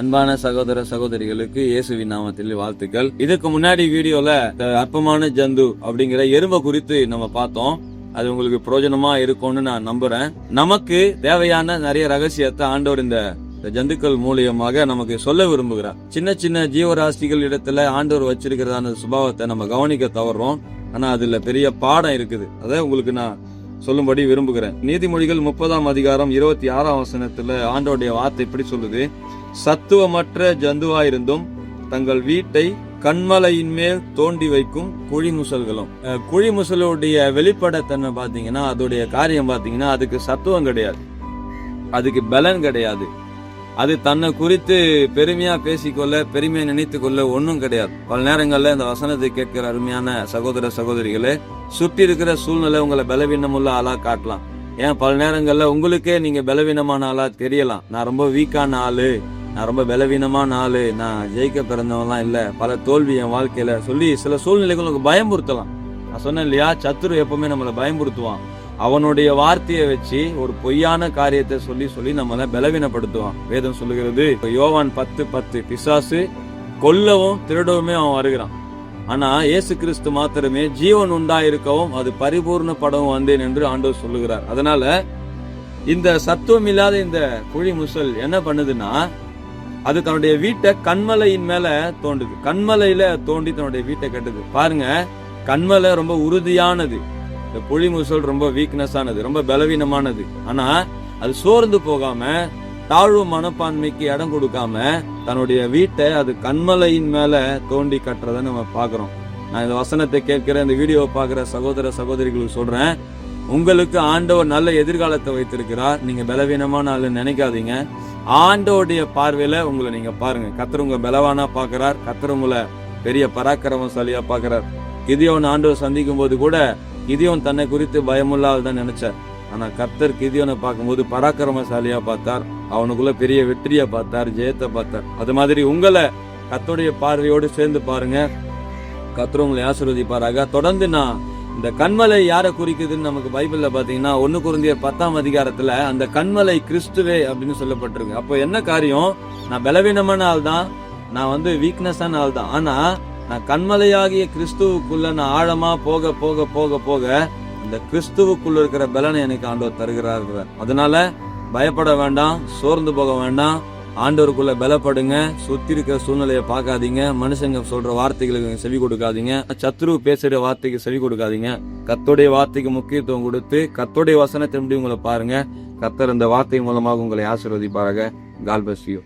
அன்பான சகோதர சகோதரிகளுக்கு இயேசுவின் நாமத்தில் வாழ்த்துக்கள். இதுக்கு முன்னாடி வீடியோல இந்த அற்பமான ஜந்து அப்படிங்கிற எறும்பை குறித்து நம்ம பார்த்தோம். அது உங்களுக்கு பிரயோஜனமா இருக்கும்னு நான் நம்புறேன். நமக்கு தேவையான நிறைய ரகசியத்தை ஆண்டவர் இந்த இந்த ஜந்துக்கள் மூலியமாக நமக்கு சொல்ல விரும்புகிறார். சின்ன சின்ன ஜீவராசிகள் இடத்துல ஆண்டவர் வச்சிருக்கிறதான சுபாவத்தை நம்ம கவனிக்க தவறோம். ஆனா அதுல பெரிய பாடம் இருக்குது. அதை உங்களுக்கு நான் சொல்லும்படி விரும்புகிறேன். நீதிமொழிகள் முப்பதாம் அதிகாரம் இருபத்தி ஆறாம் வசனத்துல ஆண்டோடைய வார்த்தை இப்படி சொல்லுது. சத்துவமற்ற ஜந்துவாயிருந்தும் தங்கள் வீட்டை கண்மலையின் மேல் தோண்டி வைக்கும் குழிமுசல்களும் குழிமுசலுடைய வெளிப்படத்தன்மை பாத்தீங்கன்னா அதோடைய காரியம் பாத்தீங்கன்னா அதுக்கு சத்துவம் கிடையாது. அதுக்கு பலன் கிடையாது. அது தன்னை குறித்து பெருமையா பேசிக்கொள்ள பெருமையா நினைத்து கொள்ள ஒன்றும் கிடையாது. பல நேரங்கள்ல இந்த வசனத்தை கேட்கிற அருமையான சகோதர சகோதரிகளே சுற்றி இருக்கிற சூழ்நிலை உங்களை பலவீனமுள்ள ஆளா காட்டலாம். ஏன்? பல நேரங்கள்ல உங்களுக்கே நீங்க பலவீனமான ஆளா தெரியலாம். நான் ரொம்ப வீக்கான ஆளு. நான் ரொம்ப பலவீனமான ஆளு. நான் ஜெயிக்க பிறந்தவன்லாம் இல்ல. பல தோல்வி என் வாழ்க்கையில சொல்லி சில சூழ்நிலைகள் உங்களுக்கு பயமுறுத்தலாம். நான் சொன்னேன் இல்லையா? சத்துரு எப்பவுமே நம்மளை பயமுறுத்துவான். அவனுடைய வார்த்தையை வச்சு ஒரு பொய்யான காரியத்தை சொல்லி சொல்லி நம்மளை பலவீனப்படுத்துவான். வேதம் சொல்லுகிறது இப்போ யோவான் பத்து பத்து பிசாசு கொல்லவும் திருடவுமே அவன் வருகிறான். ஆனா இயேசு கிறிஸ்து மாத்திரமே ஜீவன் உண்டாயிருக்கவும் அது பரிபூர்ணப்படவும் வந்தேன் என்று ஆண்டவர் சொல்லுகிறார். அதனால இந்த சத்துவம் இல்லாத இந்த குழி முசல் என்ன பண்ணுதுன்னா அது தன்னுடைய வீட்டை கண்மலையின் மேல தோண்டுது. கண்மலையில தோண்டி தன்னுடைய வீட்டை கட்டுது. பாருங்க கண்மலை ரொம்ப உறுதியானது. இந்த புலி முசல் ரொம்ப வீக்னஸ் ஆனது ரொம்ப பலவீனமானது. ஆனா அது சோர்ந்து போகாம தாழ்வு மனப்பான்மைக்கு இடம் கொடுக்காம தன்னுடைய வீட்டை அது கண்மலையின் மேல தோண்டி கட்டுறத நம்ம பாக்குறோம் நான் இந்த வசனத்தை கேட்கிற இந்த வீடியோவை பாக்குற சகோதர சகோதரிகளுக்கு சொல்றேன். உங்களுக்கு ஆண்டவர் நல்ல எதிர்காலத்தை வைத்திருக்கிறார். நீங்க பலவீனமான ஆளு நினைக்காதீங்க. ஆண்டவருடைய பார்வையில உங்களை நீங்க பாருங்க. கத்தர் உங்க பலவானா பாக்குறார் கத்தர் உங்களை பெரிய பராக்கிரமசாலியா பாக்குறார் கிதியோன் ஆண்டவர் சந்திக்கும் போது கூட கிதியோன் தன்னை குறித்து பயமுள்ள ஆள் தான் நினைச்சார். ஆனா கர்த்தர் கிதியோனை பார்க்கும்போது பராக்கிரமசாலியா பார்த்தார். அவனுக்குள்ள பெரிய வெற்றியை பார்த்தார் ஜெயத்தை பார்த்தார். அது மாதிரி உங்களை கத்தோடைய பார்வையோடு சேர்ந்து பாருங்க. கத்தர் உங்களை ஆசீர்வதிப்பாராக. தொடர்ந்து நான் இந்த கண்மலை யாரை குறிக்குதுன்னு நமக்கு பைபிள்ல பாத்தீங்கன்னா ஒன்னு குருந்தியர் பத்தாம் அதிகாரத்துல அந்த கண்மலை கிறிஸ்துவே அப்படின்னு சொல்லப்பட்டிருக்கு. அப்போ என்ன காரியம்? நான் பலவீனமான ஆள் தான் நான் வந்து வீக்னஸான ஆள் தான் ஆனா நான் கண்மலையாகிய கிறிஸ்துவுக்குள்ள நான் ஆழமா போக போக போக போக இந்த கிறிஸ்துவுக்குள்ள இருக்கிற பலனை எனக்கு ஆண்டவர் தருகிறார் அதனால பயப்பட வேண்டாம் சோர்ந்து போக வேண்டாம். ஆண்டவருக்குள்ள பலப்படுங்க சுத்தி இருக்கிற சூழ்நிலையை பார்க்காதீங்க மனுஷங்க சொல்ற வார்த்தைகளுக்கு செவி கொடுக்காதீங்க சத்ரு பேசுற வார்த்தைக்கு செவி கொடுக்காதீங்க. கத்தோடைய வார்த்தைக்கு முக்கியத்துவம் கொடுத்து கத்தோடைய வசனத்தை திரும்பி உங்களை பாருங்க. கத்தர் இந்த வார்த்தை மூலமாக உங்களை ஆசீர்வதிப்பாருங்க கால்பஸ்யூ